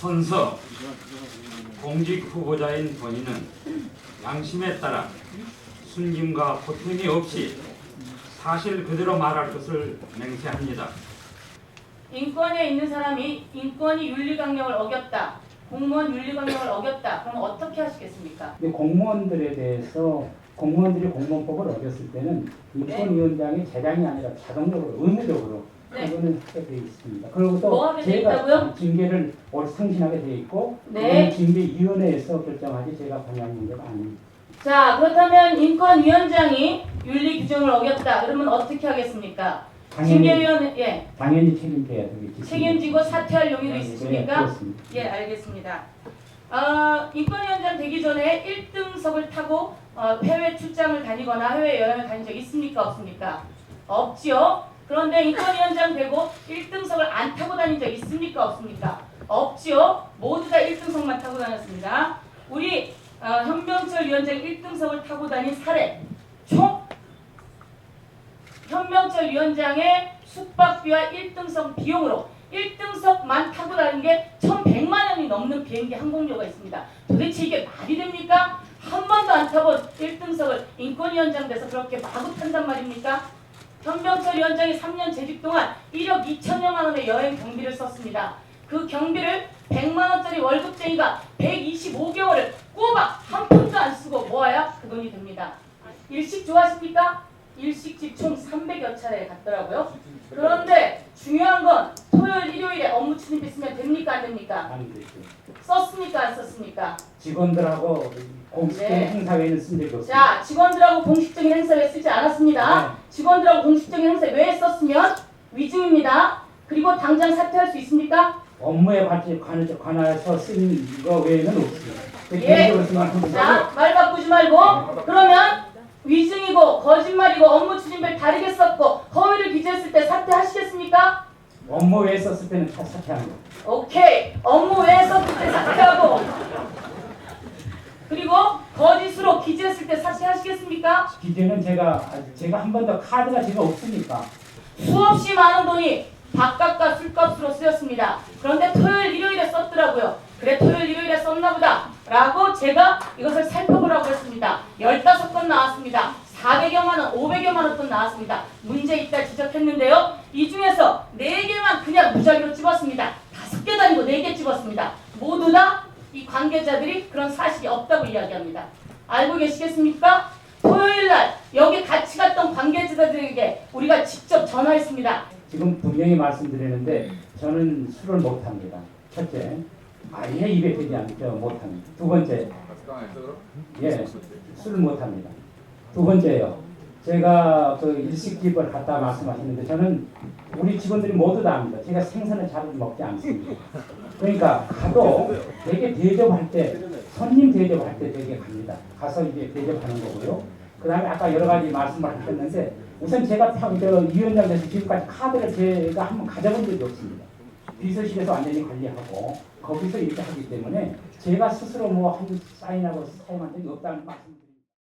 선서 공직 후보자인 본인은 양심에 따라 숨김과 보탬이 없이 사실 그대로 말할 것을 맹세합니다. 인권에 있는 사람이 인권이 윤리강령을 어겼다. 공무원 윤리강령을 어겼다. 그럼 어떻게 하시겠습니까? 근데 공무원들에 대해서 공무원들이 공무원법을 어겼을 때는 인권위원장이 재량이 아니라 자동적으로 의무적으로 네. 그거는 하게 되어 있습니다. 그리고 뭐또 하게 돼 제가 있다고요? 징계를 올 상신하게 되어 있고 네. 징계위원회에서 결정하지 제가 관여한 문제가 아닙니다. 자, 그렇다면 인권위원장이 윤리 규정을 어겼다. 그러면 어떻게 하겠습니까? 당연히 징계위원회 예 당연히 책임져야 되겠지. 책임지고 사퇴할 용의도 네, 있으십니까? 그렇습니다. 예, 알겠습니다. 어, 인권위원장 되기 전에 1등석을 타고 어, 해외 출장을 다니거나 해외 여행을 다닌 적 있습니까? 없습니까? 없지요. 그런데 인권위원장 되고 1등석을 안 타고 다닌 적 있습니까? 없습니까? 없지요. 모두 다 1등석만 타고 다녔습니다. 우리 어, 현명철 위원장 1등석을 타고 다닌 사례 총 현명철 위원장의 숙박비와 1등석 비용으로 1등석만 타고 다니는 게 1,100만 원이 넘는 비행기 항공료가 있습니다. 도대체 이게 말이 됩니까? 한 번도 안 타본 1등석을 인권위원장 돼서 그렇게 마구 탄단 말입니까? 현명철 위원장이 3년 재직 동안 1억 2천여만 원의 여행 경비를 썼습니다. 그 경비를 100만 원짜리 월급쟁이가 125개월을 꼬박 한 푼도 안 쓰고 모아야 그 돈이 됩니다. 일식 좋아하십니까? 일식집 총 300여 차례 갔더라고요. 그런데 중요한 건 토요일, 일요일에 업무 추진비 쓰면 됩니까 안 됩니까? 안 되죠. 썼습니까 안 썼습니까? 직원들하고 공식적인 네. 행사회는 쓴 적이 없습니다. 자, 직원들하고 공식적인 행사에 쓰지 않았습니다. 네. 직원들하고 공식적인 행사에 왜 썼으면 위증입니다. 그리고 당장 사퇴할 수 있습니까? 업무에 관해, 관해, 관해서 쓴 거 외에는 없습니다. 예. 생각하는 거고 자, 말 바꾸지 말고 그러면 위증이고 거짓말이고 업무 추진비를 다르게 썼고 허위를 기재했을 때 사퇴하시겠습니까? 업무 외에 썼을 때는 다 거. 오케이 업무 외에 썼을 때 사퇴하고 그리고 거짓으로 기재했을 때 사퇴하시겠습니까? 기재는 제가 제가 한 번도 카드가 제가 없으니까 수없이 많은 돈이 밥값과 술값으로 쓰였습니다. 그런데 토요일 일요일에 썼더라고요. 그래 토요일 일요일에 썼나 보다 라고 제가 이것을 살펴보라고 했습니다. 15건 나왔습니다. 400여만 원, 500여만 원 돈 나왔습니다. 문제 있다 지적했는데요. 이 중에서 4개만 그냥 무작위로 집었습니다. 5개 다니고 4개 집었습니다. 모두 다 이 관계자들이 그런 사실이 없다고 이야기합니다. 알고 계시겠습니까? 토요일 날 여기 같이 갔던 관계자들에게 우리가 직접 전화했습니다. 지금 분명히 말씀드리는데 저는 술을 못합니다. 첫째, 아예 입에 대지 않죠 못합니다. 두 번째, 예, 술을 못합니다. 두 번째요. 제가 그 일식집을 갔다 말씀하시는데 저는 우리 직원들이 모두 다 압니다. 제가 생선을 잘 먹지 않습니다. 그러니까 가도 되게 대접할 때 손님 대접할 때 되게 갑니다. 가서 이제 대접하는 거고요. 그 다음에 아까 여러 가지 말씀을 하셨는데 우선 제가 참, 저 위원장 돼서 지금까지 카드를 제가 한번 가져본 적이 없습니다. 비서실에서 완전히 관리하고 거기서 이렇게 하기 때문에 제가 스스로 뭐 한 사인하고 사용한 적이 없다는 말씀.